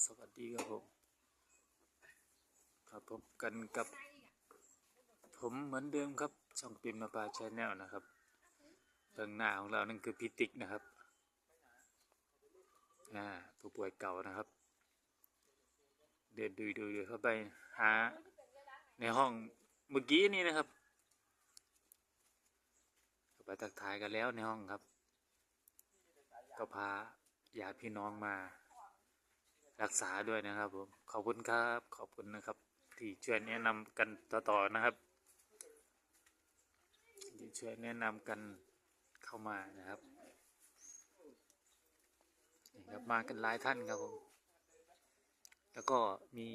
สวัสดีครับผม ครับพบกันกับ ผมเหมือนเดิมครับ ช่องปิมมาปาชแนลนะครับเบื้องหน้าของเรานั่นคือพิติกนะครับอ่าผู้ป่วยเก่านะครับ เดินดูดูเข้าไปหาในห้องเมื่อกี้นี่นะครับเข้าไปทักทายกันแล้วในห้องครับ ก็พาญาติพี่น้องมา รักษาด้วยนะครับผมขอบคุณครับขอบคุณนะครับ ที่ช่วยแนะนำกันต่อๆนะครับที่ช่วยแนะนำกันเข้ามานะครับนี่ครับมากันหลายท่านครับผมแล้วก็มี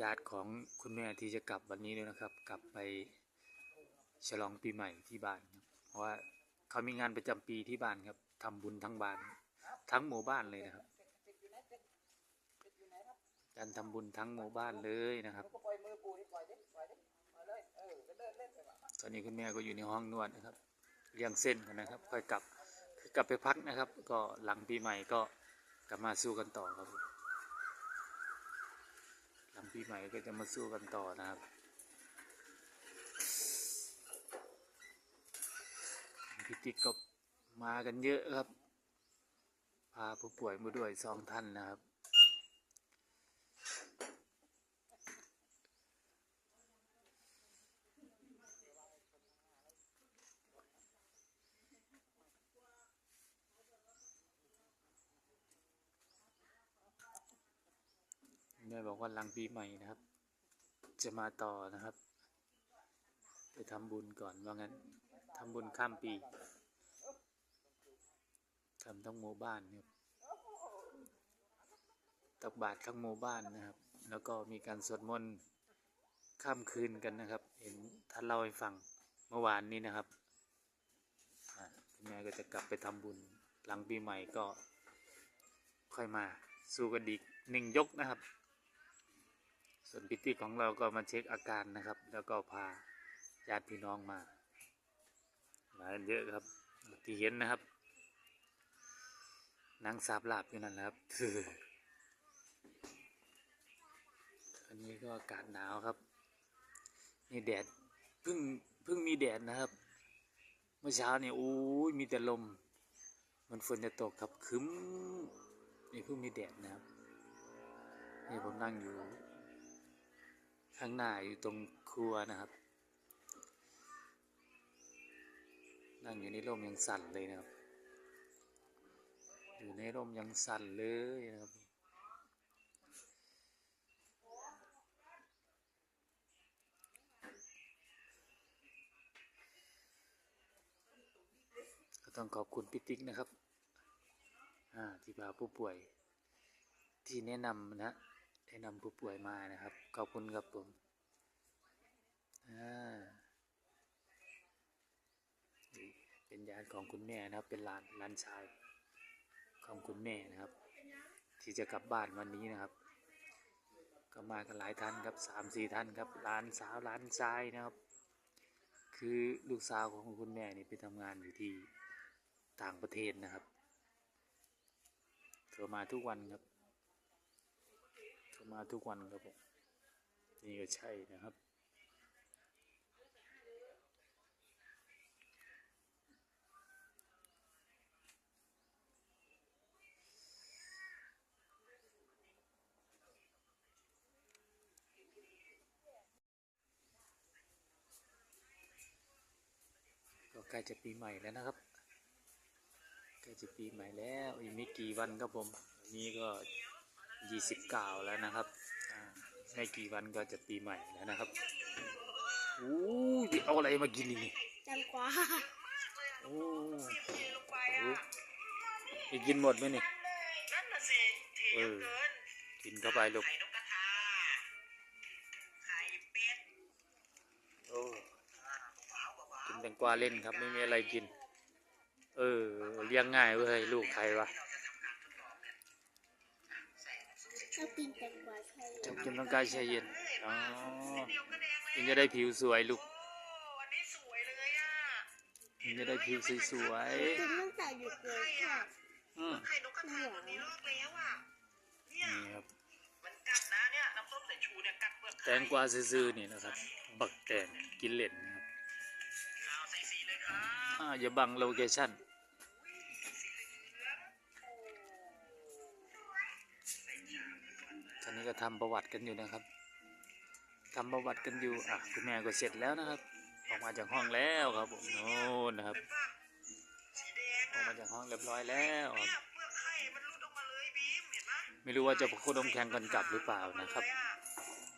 ญาติของคุณแม่ที่จะกลับวันนี้ด้วยนะครับ กลับไปฉลองปีใหม่ที่บ้านเพราะว่าเขามีงานประจำปีที่บ้านครับทำบุญทั้งบ้าน ทั้งหมู่บ้านเลยนะครับ การทำบุญทั้งหมู่บ้านเลยนะครับ ตอนนี้คุณแม่ก็อยู่ในห้องนวดนะครับเลี้ยงเส้นกันนะครับ ค่อยกลับกลับไปพักนะครับ ก็หลังปีใหม่ก็กลับมาสู้กันต่อครับ หลังปีใหม่ก็จะมาสู้กันต่อนะครับพิติก็มากันเยอะครับ พาผู้ป่วยมาด้วยสองท่านนะครับ แม่บอกว่าหลังปีใหม่นะครับ จะมาต่อนะครับ ไปทำบุญก่อนว่างั้นทำบุญข้ามปีทำทั้งหมู่บ้านครับตักบาตรทั้งหมู่บ้านนะครับ แล้วก็มีการสวดมนต์ข้ามคืนกันนะครับ เห็นท่านเล่าให้ฟังเมื่อวานนี้นะครับคุณแม่ก็จะกลับไปทำบุญหลังปีใหม่ก็ค่อยมาสู้กันอีกหนึ่งยกนะครับ ส่วนพิธีของเราก็มาเช็คอาการนะครับ แล้วก็พาญาติพี่น้องมามากันเยอะครับที่เห็นนะครับนางสาบหลาบอยู่นั่นแหละครับอันนี้ก็อากาศหนาวครับนี่แดดเพิ่งเพิ่งมีแดดนะครับ เมื่อเช้าเนี่ยโอ้ยมีแต่ลม มันฝนจะตกครับคึ้มนี่เพิ่งมีแดดนะครับนี่ผมนั่งอยู่ ข้างหน้าอยู่ตรงครัวนะครับ นั่งอยู่ในร่มยังสั่นเลยนะครับ อยู่ในร่มยังสั่นเลยนะครับก็ต้องขอบคุณพี่ติ๊กนะครับที่พาผู้ป่วยที่แนะนำนะ แนะนำผู้ป่วยมานะครับ ขอบคุณครับผมอ่านี่เป็นญาติของคุณแม่นะครับ เป็นหลานหลานชาย ของคุณแม่นะครับ ที่จะกลับบ้านวันนี้นะครับ ก็มากันหลายท่านครับสามสี่ท่านครับหลานสาวหลานชายนะครับ คือลูกสาวของคุณแม่นี่ไปทำงานอยู่ที่ต่างประเทศนะครับเธอมาทุกวันครับ มาทุกวันครับผมนี่ก็ใช่นะครับ ก็ใกล้จะปีใหม่แล้วนะครับใกล้จะปีใหม่แล้วอีกไม่กี่วันครับผมนนี้ก็ ยี่สิบเก้าแล้วนะครับอ่าไม่กี่วันก็จะปีใหม่แล้วนะครับอู้ยเอาอะไรมากินนี่จังกว่าโอ้โหอีกกินหมดไหมนี่นั่นน่ะสิเทเอเยออะเกินกินเข้าไปลูกไข่นกกระทาไข่เป็ดโอ้อ่าเบาๆเบากินแตงกวาเล่นครับไม่มีอะไรกิน เออเลี้ยงง่ายเว้ยลูกใครวะ อำกินแตาจำต้องการชัยเย็น อ๋อถึงจะได้ผิวสวยลูกถึงจะได้ผิวสวยกินตั้งแต่หยุดเลยค่ะๆอืมวแยนี่ครับกักัแตงกวาซื่อๆนี่นะครับ บักแตงกินเล่นนะครับอาใส่สีเครับ อ่าอย่าบังโลเคชั่น ก็ทำประวัติกันอยู่นะครับทำประวัติกันอยู่อะคุณแม่ก็เสร็จแล้วนะครับ ออกมาจากห้องแล้วครับผมโน่นนะครับออกมาจากห้องเรียบร้อยแล้วครับไม่รู้ว่าจะโคดมแข่งกันกลับหรือเปล่านะครับ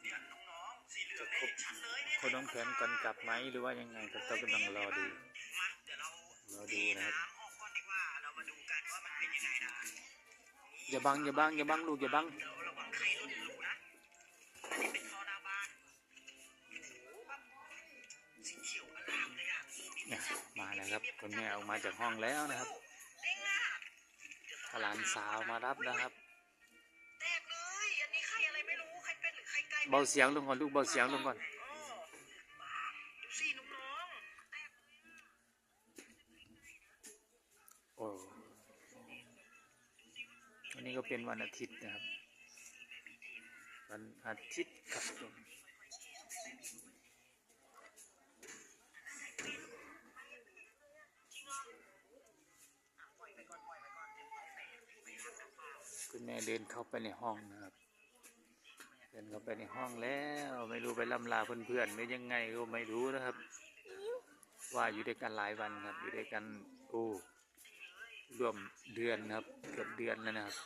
เนี่ยน้องๆสีเหลืองเนี่ยเห็นชัดเลยเนี่ยโคดมแข่งกันกลับไหมหรือว่ายังไงก็ต้องกำลังรอดูรอดูนะครับน้ำออกก่อนดีกว่างไงนะอย่าบังอย่าบังอย่าบังลูกอย่าบัง อันนี้เป็นท่อหน้าบ้านโอ้โหแบบสีเขียวอลามเลยอะเนี่ยมาแล้วครับคุณแม่ออกมาจากห้องแล้วนะครับเด้งอะหลานสาวมารับนะครับแตกเลยอันนี้ไข่อะไรไม่รู้ไข่เป็ดหรือไข่ไก่เบาเสียงลงก่อนลูกเบาเสียงลงก่อนเออดูสิน้องๆแตกโอ้วันนี้ก็เป็นวันอาทิตย์นะครับ วันอาทิตย์ครับผมคุณแม่เดินเข้าไปในห้องนะครับ เดินเข้าไปในห้องแล้วไม่รู้ไปล่ำลาเพื่อนๆหรือยังไงก็ไม่รู้นะครับ ว่าอยู่ด้วยกันหลายวันครับ อยู่ด้วยกันโอ้รวมเดือนครับเกือบเดือนแล้วนะครับ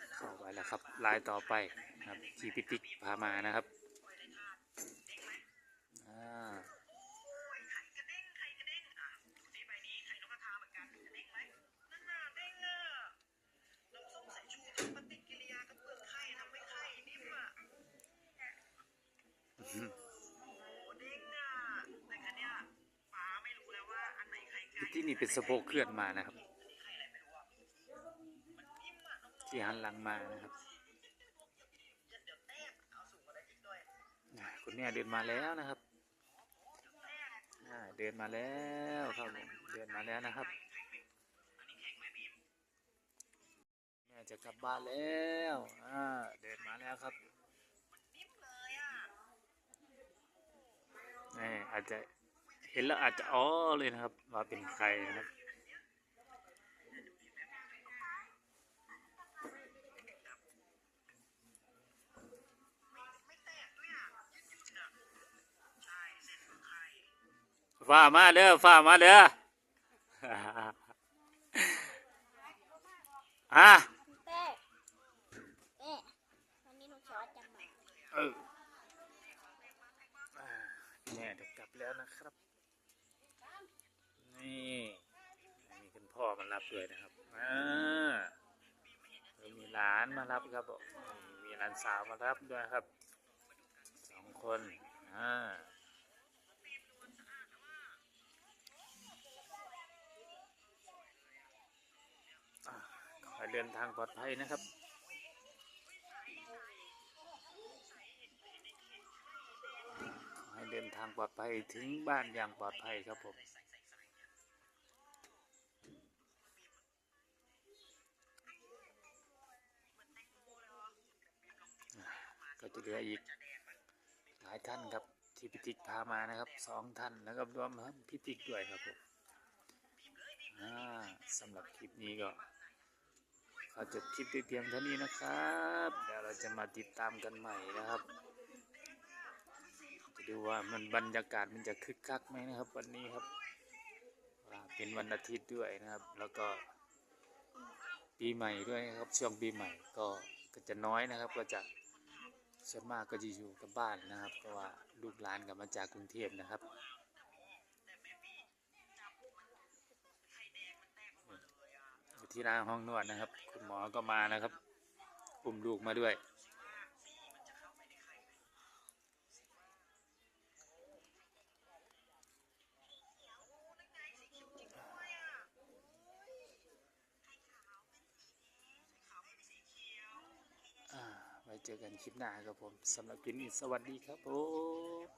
อะ เข้าไปแล้วครับลายต่อไปนะครับที่พิติกพามานะครับอ่าไข่กระเด้งไข่กระเด้งอะดูสิใบนี้ไข่นกกระทาเหมือนกันกระเด้งไหมนั่นน่ะเด้งอะน้ำส้มสายชูทำปฏิกิริยากับเปลือกไข่ทำให้ไข่นิ่มอะอื้อหือโอ้โหเด้งอะแต่คันเนี้ยป้าไม่รู้แล้วว่าอันไหนไข่ไก่ที่นี่เป็นสะโพกเคลื่อนมานะครับ อันนี้ไข่อะไรไม่รู้อะมันนิ่มอะน้อง ที่หันหลังมานะครับๆเดี๋ยวแตกเอาสูงกว่านั้นอีกด้วยอะคุณแม่เดินมาแล้วนะครับอ่าเดินมาแล้วครับผมเดินมาแล้วนะครับแม่จะกลับบ้านแล้วอ่าเดินมาแล้วครับนิ่มเลยอะนี่อาจจะเห็นแล้วอาจจะอ๋อเลยนะครับ ว่าเป็นใครนะครับ ฝ้ามาเด้อฝ้ามาเด้ออะเต้เต้วันนี้หนูช็อตจังมาเอออ่าแม่จะกลับแล้วนะครับ นี่มีคุณพ่อมารับด้วยนะครับอ่ามีหลานมารับครับผมมีหลานสาวมารับด้วยครับสองคนอ่าอ่าขอให้ เดินทางปลอดภัยนะครับให้เดินทางปลอดภัยถึงบ้านอย่างปลอดภัยครับผมก็จะเหลืออีกหลายท่านครับที่พิติกพามานะครับสองท่านแล้วก็รวมทั้งพิติกด้วยครับผมสำหรับคลิปนี้ก็ ขอจบคลิปด้วยเพียงเท่านี้นะครับ เดี๋ยวเราจะมาติดตามกันใหม่นะครับ จะดูว่ามันบรรยากาศมันจะคึกคักไหมนะครับ วันนี้ครับเป็นวันอาทิตย์ด้วยนะครับ แล้วก็ปีใหม่ด้วยนะครับช่วงปีใหม่ก็ก็จะน้อยนะครับ ก็จะส่วนมากก็จะอยู่กับบ้านนะครับ เพราะว่าลูกหลานกลับมาจากกรุงเทพนะครับ ที่ร้าห้องนวดนะครับ คุณหมอก็มานะครับอุ้มลูกมาด้วย ไว้เจอกันคลิปหน้าครับผมสำหรับคลิปนี้สวัสดีครับผม